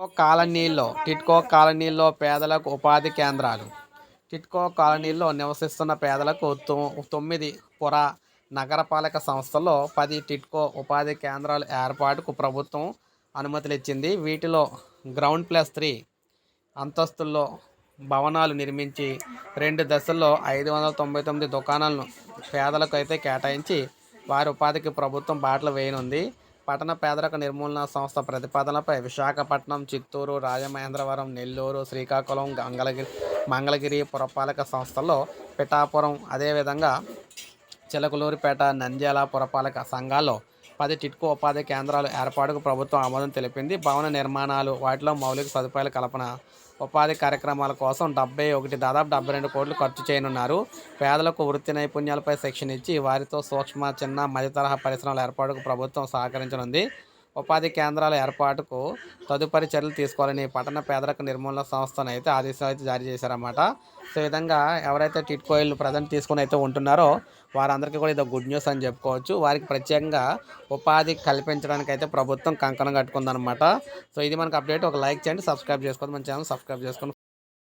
కాలనీల్లో టిట్కో కాలనీల్లో పేదలకు ఉపాధి కేంద్రాలు. టిట్కో కాలనీల్లో నివసిస్తున్న పేదలకు తొమ్మిది పుర నగరపాలక సంస్థల్లో పది టిట్కో ఉపాధి కేంద్రాల ఏర్పాటుకు ప్రభుత్వం అనుమతులు ఇచ్చింది వీటిలో గ్రౌండ్ ప్లస్ త్రీ అంతస్తుల్లో భవనాలు నిర్మించి రెండు దశల్లో ఐదు వందల తొంభై తొమ్మిది దుకాణాలను పేదలకు అయితే కేటాయించి వారి ఉపాధికి ప్రభుత్వం బాటలు వేయనుంది. పట్టణ పేదరిక నిర్మూలన సంస్థ ప్రతిపాదనపై విశాఖపట్నం చిత్తూరు రాజమహేంద్రవరం నెల్లూరు శ్రీకాకుళం గంగలగిరి మంగళగిరి పురపాలక సంస్థల్లో పిఠాపురం అదేవిధంగా చిలకలూరిపేట నంద్యాల పురపాలక సంఘాల్లో పది టిట్కో ఉపాధి కేంద్రాలు ఏర్పాటుకు ప్రభుత్వం ఆమోదం తెలిపింది. భవన నిర్మాణాలు వాటిలో మౌలిక సదుపాయాల కల్పన ఉపాధి కార్యక్రమాల కోసం డెబ్బై ఒకటి దాదాపు డెబ్బై రెండు కోట్లు ఖర్చు చేయనున్నారు. పేదలకు వృత్తి నైపుణ్యాలపై శిక్షణ ఇచ్చి వారితో సూక్ష్మ చిన్న మధ్య తరహా పరిశ్రమల ఏర్పాటుకు ప్రభుత్వం సహకరించనుంది. ఉపాధి కేంద్రాల ఏర్పాటుకు తదుపరి చర్యలు తీసుకోవాలని పట్టణ పేదరిక నిర్మూలన సంస్థను అయితే ఆదేశాలు అయితే జారీ చేశారన్నమాట. సో ఈ విధంగా ఎవరైతే టిట్కోయిల్ ప్రజెంట్ తీసుకొని అయితే ఉంటున్నారో వారందరికీ కూడా ఇది గుడ్ న్యూస్ అని చెప్పుకోవచ్చు. వారికి ప్రత్యేకంగా ఉపాధి కల్పించడానికి అయితే ప్రభుత్వం కంకణం కట్టుకుందనమాట సో ఇది మనకు అప్డేట్. ఒక లైక్ చేయండి సబ్స్క్రైబ్ చేసుకోండి. మన ఛానల్ సబ్స్క్రైబ్ చేసుకొని